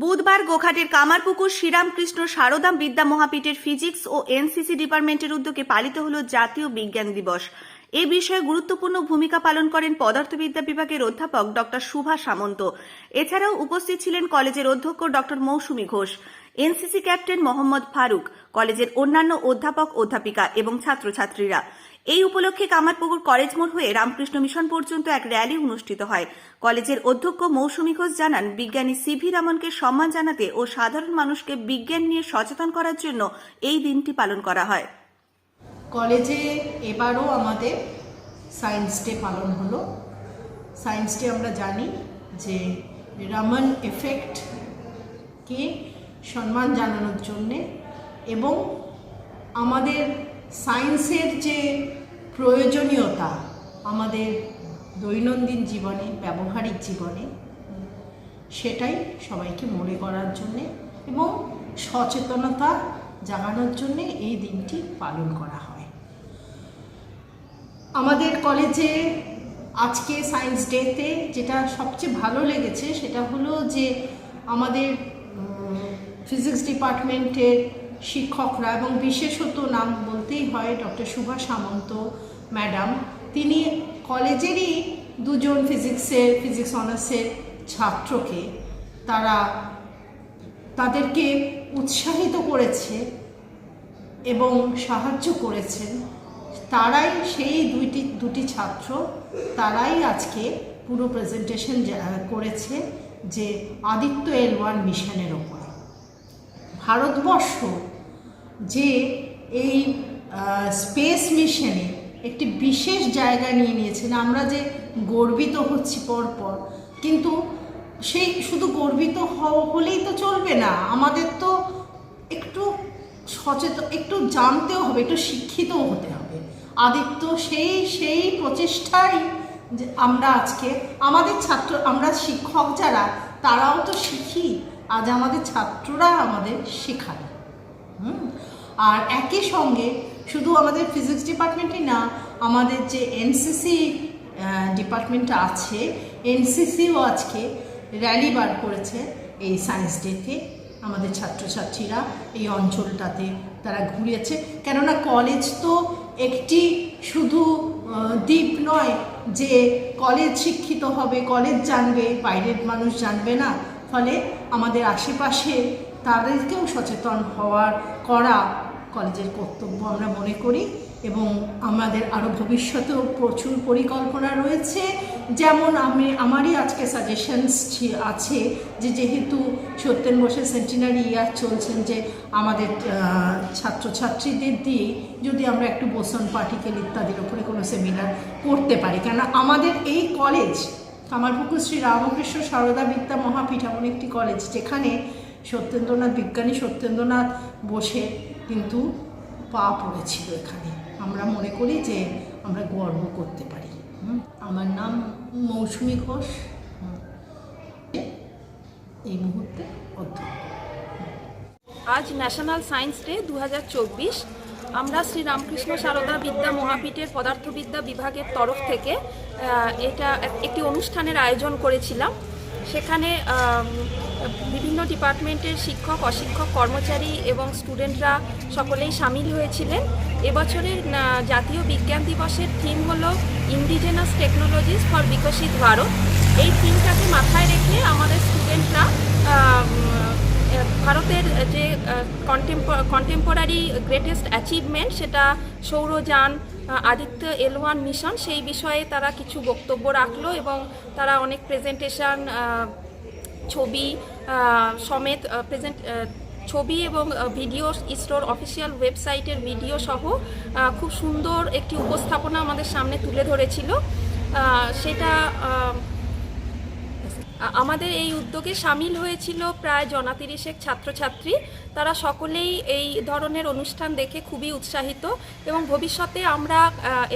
বুধবার গোঘাটের কামারপুকুর শ্রীরামকৃষ্ণ সারদাম বিদ্যা মহাপীঠের ফিজিক্স ও এনসিসি ডিপার্টমেন্টের উদ্যোগে পালিত হল জাতীয় বিজ্ঞান দিবস। এ বিষয়ে গুরুত্বপূর্ণ ভূমিকা পালন করেন পদার্থবিদ্যা বিভাগের অধ্যাপক ডক্টর সুভা সামন্ত। এছাড়াও উপস্থিত ছিলেন কলেজের অধ্যক্ষ doctor Mousumi Ghosh. NCC captain Mohammad Farooq, কলেজের অন্যান্য অধ্যাপক, অধ্যাপিকা এবং ছাত্রছাত্রীরা। এই উপলক্ষে কামারপুকুর কলেজ মোড় হয়ে রামকৃষ্ণ মিশন পর্যন্ত এক র্যালি অনুষ্ঠিত হয়। কলেজের অধ্যক্ষ মৌসুমী ঘোষ জানান, বিজ্ঞানী সিভি রামনকে সম্মান জানাতে ও সাধারণ মানুষকে বিজ্ঞান নিয়ে সচেতন করার জন্য এই দিনটি পালন করা হয়। কলেজে এবারও আমাদের সায়েন্স ডে পালন হলো। সায়েন্স ডে আমরা জানি যে রামন এফেক্টকে সম্মান জানানোর জন্যে এবং আমাদের সায়েন্সের যে প্রয়োজনীয়তা আমাদের দৈনন্দিন জীবনে, ব্যবহারিক জীবনে, সেটাই সবাইকে মনে করার জন্যে এবং সচেতনতা জাগানোর জন্যে এই দিনটি পালন করা হয়। আমাদের কলেজে আজকে সায়েন্স ডেতে যেটা সবচেয়ে ভালো লেগেছে সেটা হলো যে আমাদের ফিজিক্স ডিপার্টমেন্টের শিক্ষকরা এবং বিশেষত নাম বলতেই হয় ডক্টর সুভাষ সামন্ত ম্যাডাম। তিনি কলেজেরই দুজন ফিজিক্সের, ফিজিক্স অনার্সের ছাত্রকে তারা তাদেরকে উৎসাহিত করেছে এবং সাহায্য করেছেন। তারাই সেই দুইটি, দুটি ছাত্র তারাই আজকে পুরো প্রেজেন্টেশন করেছে যে আদিত্য এল ওয়ান মিশনের ওপর। ভারতবর্ষ যে এই স্পেস মিশনে একটি বিশেষ জায়গা নিয়ে নিয়েছেন। আমরা যে গর্বিত হচ্ছি পরপর, কিন্তু সেই শুধু গর্বিত হলেই তো চলবে না। আমাদের তো একটু সচেতন, একটু জানতেও হবে, একটু শিক্ষিতও হতে হবে। আদিত্য সেই সেই প্রচেষ্টাই আমরা আজকে, আমাদের ছাত্র, আমরা শিক্ষক যারা, তারাও তো শিখি। আজ আমাদের ছাত্ররা আমাদের শেখায় হুম? আর একই সঙ্গে শুধু আমাদের ফিজিক্স ডিপার্টমেন্টই না, আমাদের যে এনসিসি ডিপার্টমেন্ট আছে এনসিসিও আজকে র্যালি বার করেছে এই সায়েন্স ডেতে আমাদের ছাত্রছাত্রীরা এই অঞ্চলটাতে তারা ঘুরেছে কেননা কলেজ তো একটি শুধু দ্বীপ নয় যে কলেজ শিক্ষিত হবে কলেজ জানবে, বাইরের মানুষ জানবে না। ফলে আমাদের আশেপাশে তাদেরকেও সচেতন হওয়ার করা কলেজের কর্তব্য আমরা মনে করি এবং আমাদের আরও ভবিষ্যতেও প্রচুর পরিকল্পনা রয়েছে। যেমন আমি, আমারই আজকে সাজেশনস আছে যে যেহেতু সত্যেন বসে সেন্টিনারি ইয়ার চলছেন যে আমাদের ছাত্রছাত্রীদের দিয়ে যদি আমরা একটু বোসন পার্টিকেল ইত্যাদির ওপরে কোনো সেমিনার করতে পারি। কেন আমাদের এই কলেজ কামারপুকুর শ্রী রামকৃষ্ণ সারদা বিদ্যা মহাপীঠ এমন একটি কলেজ যেখানে সত্যেন্দ্রনাথ, বিজ্ঞানী সত্যেন্দ্রনাথ বসে কিন্তু পা পড়েছিল এখানে। আমরা মনে করি যে আমরা গর্ব করতে পারি। আমার নাম মৌসুমী ঘোষ। এই মুহূর্তে অধ্যক্ষ। আজ ন্যাশনাল সায়েন্স ডে দু হাজার চব্বিশ। আমরা শ্রী রামকৃষ্ণ সারদা বিদ্যা মহাপীঠের পদার্থবিদ্যা বিভাগের তরফ থেকে এটা একটি অনুষ্ঠানের আয়োজন করেছিলাম। সেখানে বিভিন্ন ডিপার্টমেন্টের শিক্ষক, অশিক্ষক, কর্মচারী এবং স্টুডেন্টরা সকলেই সামিল হয়েছিলেন। এবছরের জাতীয় বিজ্ঞান দিবসের থিম হলো ইন্ডিজেনাস টেকনোলজিস ফর বিকশিত ভারত এই থিমটাকে মাথায় রেখে আমাদের স্টুডেন্টরা ভারতের যে কন্টেম্পোরারি গ্রেটেস্ট অ্যাচিভমেন্ট সেটা সৌরযান আদিত্য এল ওয়ান মিশন, সেই বিষয়ে তারা কিছু বক্তব্য রাখল এবং তারা অনেক প্রেজেন্টেশন ছবি সমেত প্রেজেন্ট ছবি এবং ভিডিও ইসরোর অফিসিয়াল ওয়েবসাইটের ভিডিও সহ খুব সুন্দর একটি উপস্থাপনা আমাদের সামনে তুলে ধরেছিল। সেটা আমাদের এই উদ্যোগে সামিল হয়েছিল প্রায় জনাতিরিশেক ছাত্রছাত্রী। তারা সকলেই এই ধরনের অনুষ্ঠান দেখে খুবই উৎসাহিত এবং ভবিষ্যতে আমরা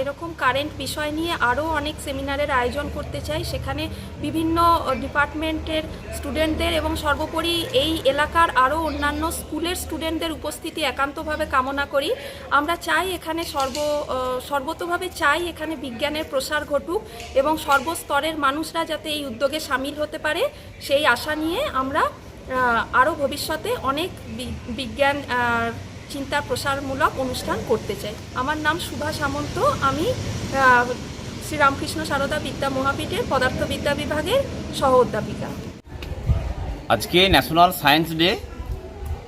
এরকম কারেন্ট বিষয় নিয়ে আরও অনেক সেমিনারের আয়োজন করতে চাই। সেখানে বিভিন্ন ডিপার্টমেন্টের স্টুডেন্টদের এবং সর্বোপরি এই এলাকার আরও অন্যান্য স্কুলের স্টুডেন্টদের উপস্থিতি একান্তভাবে কামনা করি। আমরা চাই এখানে সর্ব সর্বতোভাবে চাই এখানে বিজ্ঞানের প্রসার ঘটুক এবং সর্বস্তরের মানুষরা যাতে এই উদ্যোগে সামিল হতে পারে। সেই আশা নিয়ে আমরা আরও ভবিষ্যতে অনেক বিজ্ঞান চিন্তা প্রসারমূলক অনুষ্ঠান করতে চাই। আমার নাম সুভা সামন্ত। আমি শ্রীরামকৃষ্ণ সারদা বিদ্যা মহাপীঠের পদার্থবিদ্যা বিভাগের সহ অধ্যাপিকা আজকে ন্যাশনাল সায়েন্স ডে।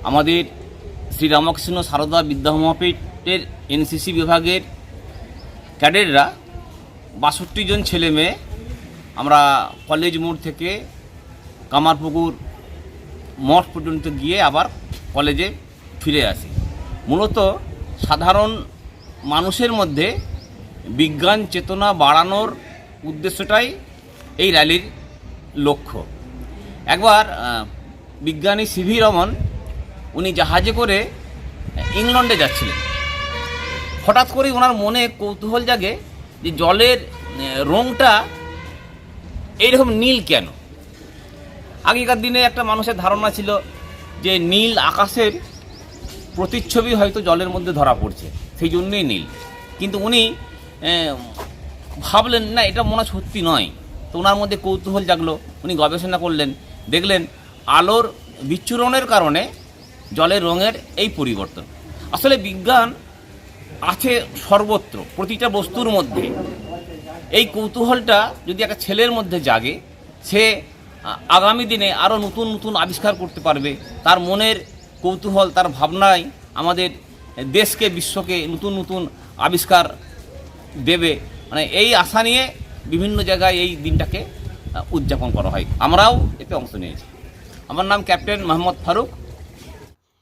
আমাদের শ্রী রামকৃষ্ণ সারদা বিদ্যা মহাপীঠের এনসিসি বিভাগের ক্যাডেটরা বাষট্টি জন ছেলে মেয়ে আমরা কলেজ মোড় থেকে কামারপুকুর মঠ পর্যন্ত গিয়ে আবার কলেজে ফিরে আসি। মূলত সাধারণ মানুষের মধ্যে বিজ্ঞান চেতনা বাড়ানোর উদ্দেশ্যটাই এই র্যালির লক্ষ্য। একবার বিজ্ঞানী সিভি রমন উনি জাহাজে করে ইংল্যান্ডে যাচ্ছিলেন। হঠাৎ করে ওনার মনে কৌতূহল জাগে যে জলের রঙটা এইরকম নীল কেন? আগেকার দিনে একটা মানুষের ধারণা ছিল যে নীল আকাশের প্রতিচ্ছবি হয়তো জলের মধ্যে ধরা পড়ছে, সেই জন্যই নীল। কিন্তু উনি ভাবলেন, না, এটা মনে সত্যি নয়। তো ওনার মধ্যে কৌতূহল জাগলো। উনি গবেষণা করলেন, দেখলেন আলোর বিচ্ছুরণের কারণে জলের রঙের এই পরিবর্তন। আসলে বিজ্ঞান আছে সর্বত্র, প্রতিটা বস্তুর মধ্যে। এই কৌতূহলটা যদি একটা ছেলের মধ্যে জাগে, সে আগামী দিনে আরও নতুন নতুন আবিষ্কার করতে পারবে। তার মনের কৌতূহল, তার ভাবনায় আমাদের দেশকে, বিশ্বকে নতুন নতুন আবিষ্কার দেবে। মানে এই আশা নিয়ে বিভিন্ন জায়গায় এই দিনটাকে উদযাপন করা হয়। আমরাও এতে অংশ নিয়েছি। আমার নাম ক্যাপ্টেন মোহাম্মদ ফারুক।